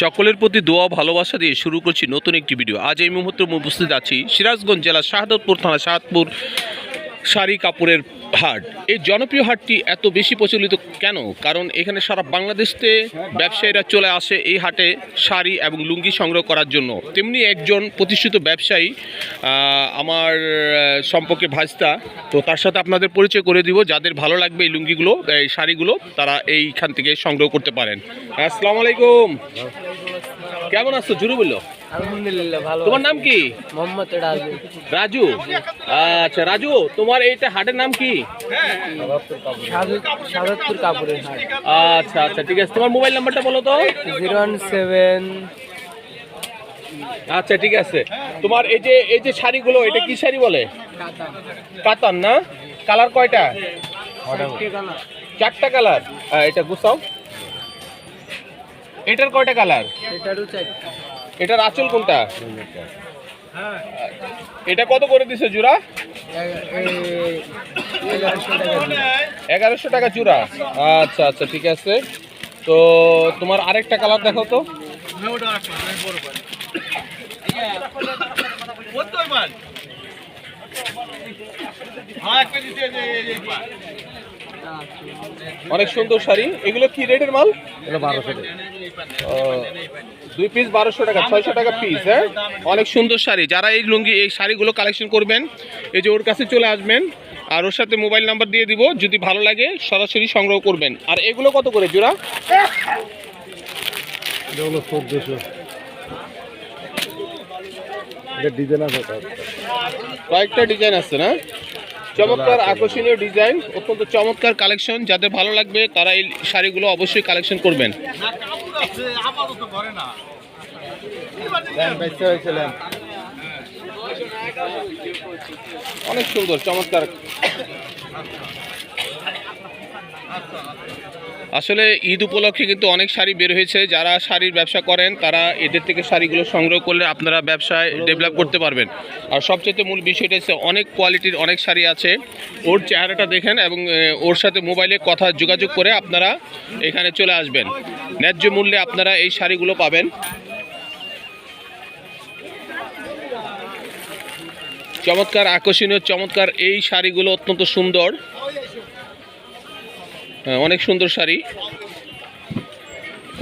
সকলের প্রতি দোয়া, ভালোবাসা দিয়ে শুরু করছি নতুন একটি ভিডিও আজ এই মুহূর্তে উপস্থিত আছি সিরাজগঞ্জ জেলার শাহাদতপুর থানা শাহাদপুর শাড়ি কাপড়ের হাট। এই জনপ্রিয় হাটটি এত বেশি প্রচলিত কেন? কারণ এখানে সারা বাংলাদেশতে ব্যবসায়ীরা চলে আসে এই হাটে শাড়ি এবং লুঙ্গি সংগ্রহ করার জন্য। তেমনি একজন প্রতিষ্ঠিত ব্যবসায়ী আমার সম্পর্কে ভাজতা তো তার সাথে আপনাদের পরিচয় করে দিব, যাদের ভালো লাগবে এই লুঙ্গিগুলো, এই শাড়িগুলো, তারা এইখান থেকে সংগ্রহ করতে পারেন। আসসালামু আলাইকুম। কেমন আছো? জুরু বলল। আলহামদুলিল্লাহ ভালো তোমার নাম কি? মোহাম্মদ রাজু। রাজু? আচ্ছা রাজু তোমার এইটা হাটের নাম কি? সাদাতপুর কাপুরের হাট। আচ্ছা আচ্ছা ঠিক আছে। তোমার মোবাইল নাম্বারটা বলো তো। জিরো ওয়ান সেভেন আচ্ছা ঠিক আছে। তোমার এই যে এই যে শাড়িগুলো এটা কি শাড়ি বলে? কাতান না? কালার কয়টা? চারটা কালার। এটা গুছাও। এটার কয়টা কালার এটার আঁচল কোনটা এটা কত করে দিছে জোড়া এগারোশো টাকা দিয়ে। এগারোশো টাকা চূড়া আচ্ছা আচ্ছা ঠিক আছে তো তোমার আরেকটা কালার দেখো তো অনেক সুন্দর শাড়ি। এগুলো কি রেটের মাল? বারোশো দুই পিস বারোশো টাকা ছয়শো টাকা পিস হ্যাঁ? অনেক সুন্দর শাড়ি। যারা এই লুঙ্গি এই শাড়িগুলো কালেকশন করবেন এই যে ওর কাছে চলে আসবেন আর ওর সাথে মোবাইল নাম্বার দিয়ে দিব যদি ভালো লাগে সরাসরি সংগ্রহ করবেন। আর এগুলো কত করে জোড়া? এগুলো চোদ্দশো এটা ডিজাইন আছে কয়েকটা ডিজাইন আছে না? চমৎকার আকর্ষণীয় ডিজাইন অত্যন্ত চমৎকার কালেকশন। যাদের ভালো লাগবে তারা এই শাড়িগুলো অবশ্যই কালেকশন করবেন। অনেক সুন্দর চমৎকার। আসলে ঈদ উপলক্ষে কিন্তু অনেক শাড়ি বের হয়েছে। যারা শাড়ির ব্যবসা করেন, তারা এদের থেকে শাড়িগুলো সংগ্রহ করলে আপনারা ব্যবসায় ডেভেলপ করতে পারবেন। আর সবচেয়ে মূল বিষয়টা হচ্ছে অনেক কোয়ালিটির অনেক শাড়ি আছে। ওর চেহারাটা দেখেন এবং ওর সাথে মোবাইলে কথা যোগাযোগ করে আপনারা এখানে চলে আসবেন। ন্যায্য মূল্যে আপনারা এই শাড়িগুলো পাবেন। চমৎকার আকর্ষণীয়, চমৎকার এই শাড়িগুলো অত্যন্ত সুন্দর। অনেক সুন্দর শাড়ি।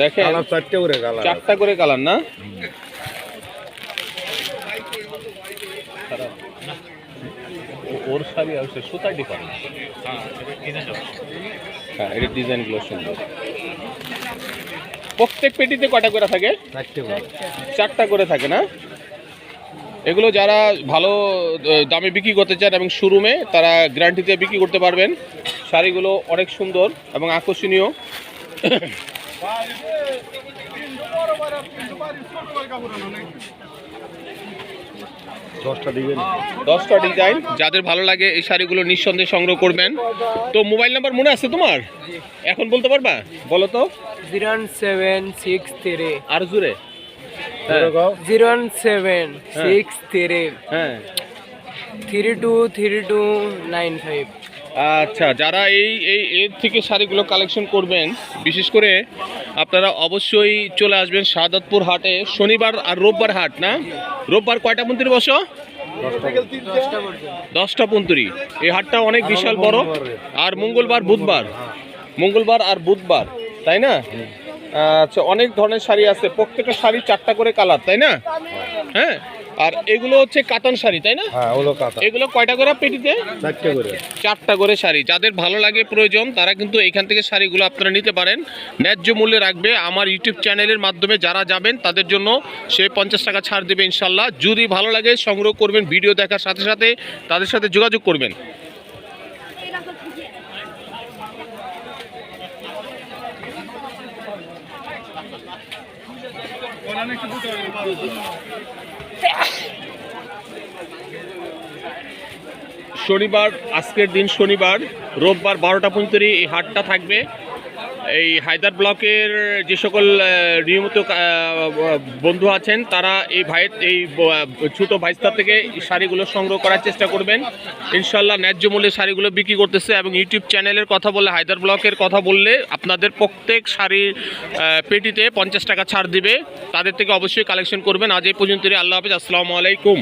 দেখেন চারটে করে চারটা করে কালার না? ওর শাড়ি আছে সুতার ডিফারেন্স হ্যাঁ এর ডিজাইনগুলো সুন্দর। প্রত্যেক পেটিতে কটা করে থাকে? চারটা করে থাকে না? এগুলো যারা ভালো দামে বিক্রি করতে চান এবং শোরুমে তারা গ্যারান্টিতে বিক্রি করতে পারবেন। শাড়িগুলো অনেক সুন্দর এবং আকর্ষণীয়। দশটা ডিজাইন দশটা ডিজাইন যাদের ভালো লাগে এই শাড়িগুলো নিঃসন্দেহে সংগ্রহ করবেন। তো মোবাইল নাম্বার মনে আছে তোমার? এখন বলতে পারবা? বলো তো। Zero one seven six three. আর জুড়ে zero one seven six three. হ্যাঁ। Three two three two nine five. আচ্ছা যারা এই এই এর থেকে শাড়িগুলো কালেকশন করবেন বিশেষ করে আপনারা অবশ্যই চলে আসবেন শাহাদাতপুর হাটে শনিবার আর রোববার হাট না? রোববার কয়টা মন্ত্রী বসো? দশটা পন্তরি। এই হাটটা অনেক বিশাল বড়। আর মঙ্গলবার বুধবার। মঙ্গলবার আর বুধবার তাই না? আচ্ছা অনেক ধরনের শাড়ি আছে। প্রত্যেকটা শাড়ি চারটা করে কালার তাই না? হ্যাঁ? আর এগুলো হচ্ছে কাতান শাড়ি তাই না? হ্যাঁ এগুলো কয়টা করে পেটিতে? চারটে করে। চারটা করে শাড়ি। যাদের ভালো লাগে প্রয়োজন তারা কিন্তু এখান থেকে শাড়িগুলো আপনারা নিতে পারেন। ন্যায্য মূল্যে রাখবে আমার ইউটিউব চ্যানেলের মাধ্যমে যারা যাবেন তাদের জন্য সে পঞ্চাশ টাকা ছাড় দেবে ইনশাল্লাহ। যদি ভালো লাগে সংগ্রহ করবেন ভিডিও দেখার সাথে সাথে তাদের সাথে যোগাযোগ করবেন। শনিবার আজকের দিন শনিবার রোববার বারোটা পঁয়ত্রিশ এই হাটটা থাকবে। এই হায়দার ব্লকের যে সকল নিয়মিত বন্ধু আছেন, তারা এই ভাইয়ের এই ছোটো ভাইস্তার থেকে শাড়িগুলো সংগ্রহ করার চেষ্টা করবেন। ইনশাল্লাহ ন্যায্য মূল্যে শাড়িগুলো বিক্রি করতেছে এবং ইউটিউব চ্যানেলের কথা বললে, হায়দার ব্লকের কথা বললে, আপনাদের প্রত্যেক শাড়ির পেটিতে পঞ্চাশ টাকা ছাড় দিবে। তাদের থেকে অবশ্যই কালেকশন করবেন। আজ এই পর্যন্ত আল্লাহ হাফিজ, আসসালামু আলাইকুম।